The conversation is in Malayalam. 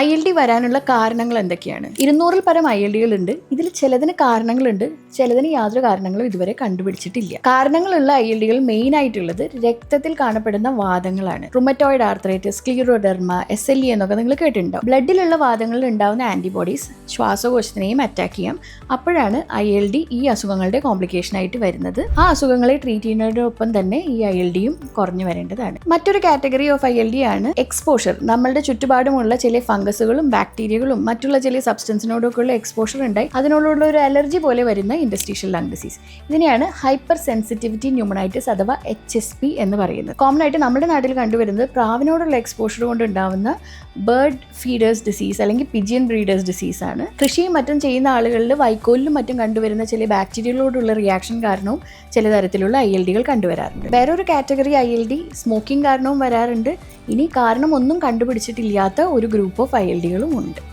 ഐ എൽ ഡി വരാനുള്ള കാരണങ്ങൾ എന്തൊക്കെയാണ്? ഇരുന്നൂറിൽ പരം ഐ എൽ ഡികൾ ഉണ്ട് ഇതിൽ ചിലതിന് കാരണങ്ങളുണ്ട്. ചിലതിന് യാതൊരു കാരണങ്ങളും ഇതുവരെ കണ്ടുപിടിച്ചിട്ടില്ല. കാരണങ്ങളുള്ള ഐ എൽ ഡികൾ മെയിൻ ആയിട്ടുള്ളത് രക്തത്തിൽ കാണപ്പെടുന്ന വാദങ്ങളാണ്. Rheumatoid arthritis scleroderma S L E എന്നൊക്കെ നിങ്ങൾ കേട്ടിട്ടുണ്ടാവും ബ്ലഡിലുള്ള വാദങ്ങളിൽ ഉണ്ടാവുന്ന ആന്റിബോഡീസ് ശ്വാസകോശത്തിനെയും അറ്റാക്ക് ചെയ്യാം. അപ്പോഴാണ് ഐ എൽ ഡി ഈ അസുഖങ്ങളുടെ കോംപ്ലിക്കേഷൻ ആയിട്ട് വരുന്നത്. ആ അസുഖങ്ങളെ ട്രീറ്റ് ചെയ്യുന്നതിനൊപ്പം തന്നെ ഈ ഐ എൽ ഡിയും കുറഞ്ഞു വരേണ്ടതാണ്. മറ്റൊരു category of I L D ആണ് എക്സ്പോഷർ നമ്മളുടെ ചുറ്റുപാടുമുള്ള ചില ഫംഗസുകളും ബാക്ടീരിയകളും മറ്റുള്ള ചില സബ്സ്റ്റൻസിനോടൊക്കെയുള്ള എക്സ്പോഷർ ഉണ്ടായി. അതിനോടുള്ള ഒരു അലർജി പോലെ വരുന്ന ഇൻഡസ്ട്രീഷ്യൽ ലങ് ഡിസീസ് ഇതിനെയാണ് ഹൈപ്പർ സെൻസിറ്റിവിറ്റി ന്യൂമണൈറ്റിസ് അഥവാ എച്ച് എസ് പി എന്ന് പറയുന്നത്. കോമൺ ആയിട്ട് നമ്മുടെ നാട്ടിൽ കണ്ടുവരുന്നത് പ്രാവിനോടുള്ള എക്സ്പോഷർ കൊണ്ട് ഉണ്ടാവുന്ന ബേർഡ് ഫീഡേഴ്സ് ഡിസീസ് അല്ലെങ്കിൽ പിജിയൻ ബ്രീഡേഴ്സ് ഡിസീസ് ആണ്. കൃഷിയും മറ്റും ചെയ്യുന്ന ആളുകളിൽ വൈക്കോലിലും മറ്റും കണ്ടുവരുന്ന ചില ബാക്ടീരിയകളോടുള്ള റിയാക്ഷൻ കാരണവും ചില തരത്തിലുള്ള ഐ എൽ ഡികൾ കണ്ടുവരാറുണ്ട്. വേറൊരു category I L D smoking കാരണവും വരാറുണ്ട്. ഇനി കാരണം ഒന്നും കണ്ടുപിടിച്ചിട്ടില്ലാത്ത ഒരു ഗ്രൂപ്പ് ഓഫ് ഐ ഉണ്ട്.